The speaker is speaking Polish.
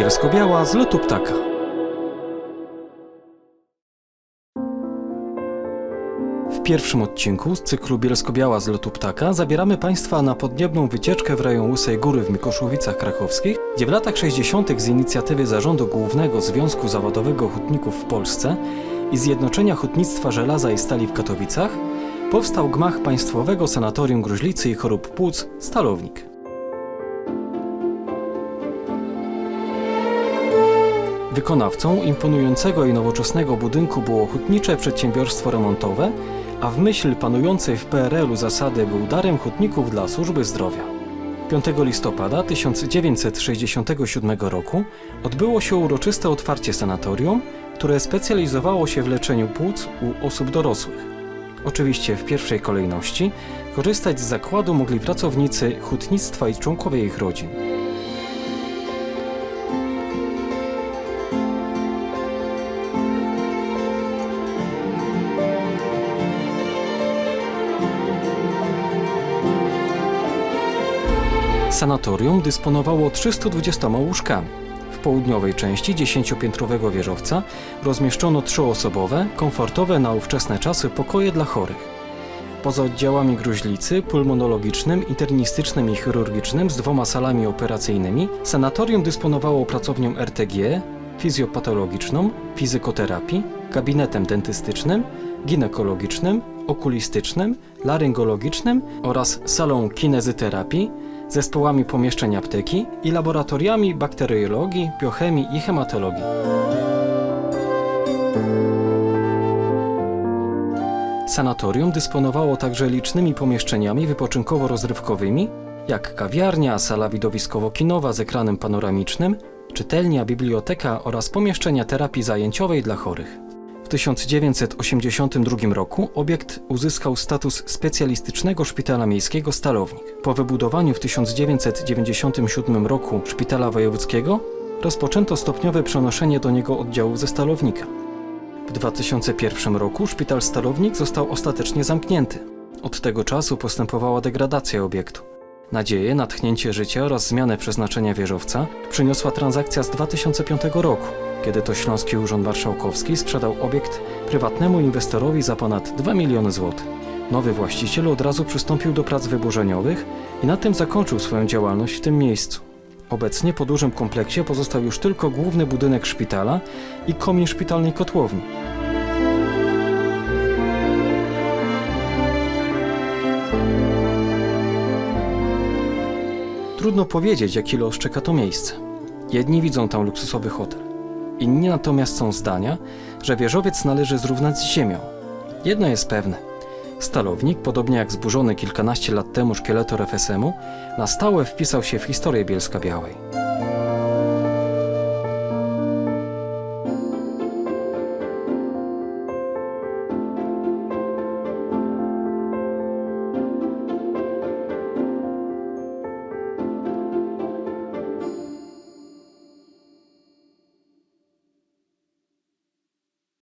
Bielsko-Biała z lotu ptaka. W pierwszym odcinku z cyklu Bielsko-Biała z lotu ptaka zabieramy Państwa na podniebną wycieczkę w rejon Łysej Góry w Mikoszowicach Krakowskich, gdzie w latach 60. z inicjatywy Zarządu Głównego Związku Zawodowego Hutników w Polsce i Zjednoczenia Hutnictwa Żelaza i Stali w Katowicach powstał gmach Państwowego Sanatorium Gruźlicy i Chorób Płuc Stalownik. Wykonawcą imponującego i nowoczesnego budynku było hutnicze przedsiębiorstwo remontowe, a w myśl panującej w PRL-u zasady był darem hutników dla służby zdrowia. 5 listopada 1967 roku odbyło się uroczyste otwarcie sanatorium, które specjalizowało się w leczeniu płuc u osób dorosłych. Oczywiście w pierwszej kolejności korzystać z zakładu mogli pracownicy hutnictwa i członkowie ich rodzin. Sanatorium dysponowało 320 łóżkami. W południowej części dziesięciopiętrowego wieżowca rozmieszczono trzyosobowe, komfortowe na ówczesne czasy pokoje dla chorych. Poza oddziałami gruźlicy, pulmonologicznym, internistycznym i chirurgicznym z dwoma salami operacyjnymi, sanatorium dysponowało pracownią RTG, fizjopatologiczną, fizykoterapii, gabinetem dentystycznym, ginekologicznym, okulistycznym, laryngologicznym oraz salą kinezyterapii, zespołami pomieszczeń apteki i laboratoriami bakteriologii, biochemii i hematologii. Sanatorium dysponowało także licznymi pomieszczeniami wypoczynkowo-rozrywkowymi, jak kawiarnia, sala widowiskowo-kinowa z ekranem panoramicznym, czytelnia, biblioteka oraz pomieszczenia terapii zajęciowej dla chorych. W 1982 roku obiekt uzyskał status specjalistycznego szpitala miejskiego Stalownik. Po wybudowaniu w 1997 roku szpitala wojewódzkiego rozpoczęto stopniowe przenoszenie do niego oddziałów ze Stalownika. W 2001 roku szpital Stalownik został ostatecznie zamknięty. Od tego czasu postępowała degradacja obiektu. Nadzieję, natchnięcie życia oraz zmianę przeznaczenia wieżowca przyniosła transakcja z 2005 roku, kiedy to Śląski Urząd Marszałkowski sprzedał obiekt prywatnemu inwestorowi za ponad 2 miliony złotych. Nowy właściciel od razu przystąpił do prac wyburzeniowych i na tym zakończył swoją działalność w tym miejscu. Obecnie po dużym kompleksie pozostał już tylko główny budynek szpitala i komin szpitalnej kotłowni. Trudno powiedzieć, jaki los czeka to miejsce. Jedni widzą tam luksusowy hotel, inni natomiast są zdania, że wieżowiec należy zrównać z ziemią. Jedno jest pewne. Stalownik, podobnie jak zburzony kilkanaście lat temu szkieletor FSM-u, na stałe wpisał się w historię Bielska Białej.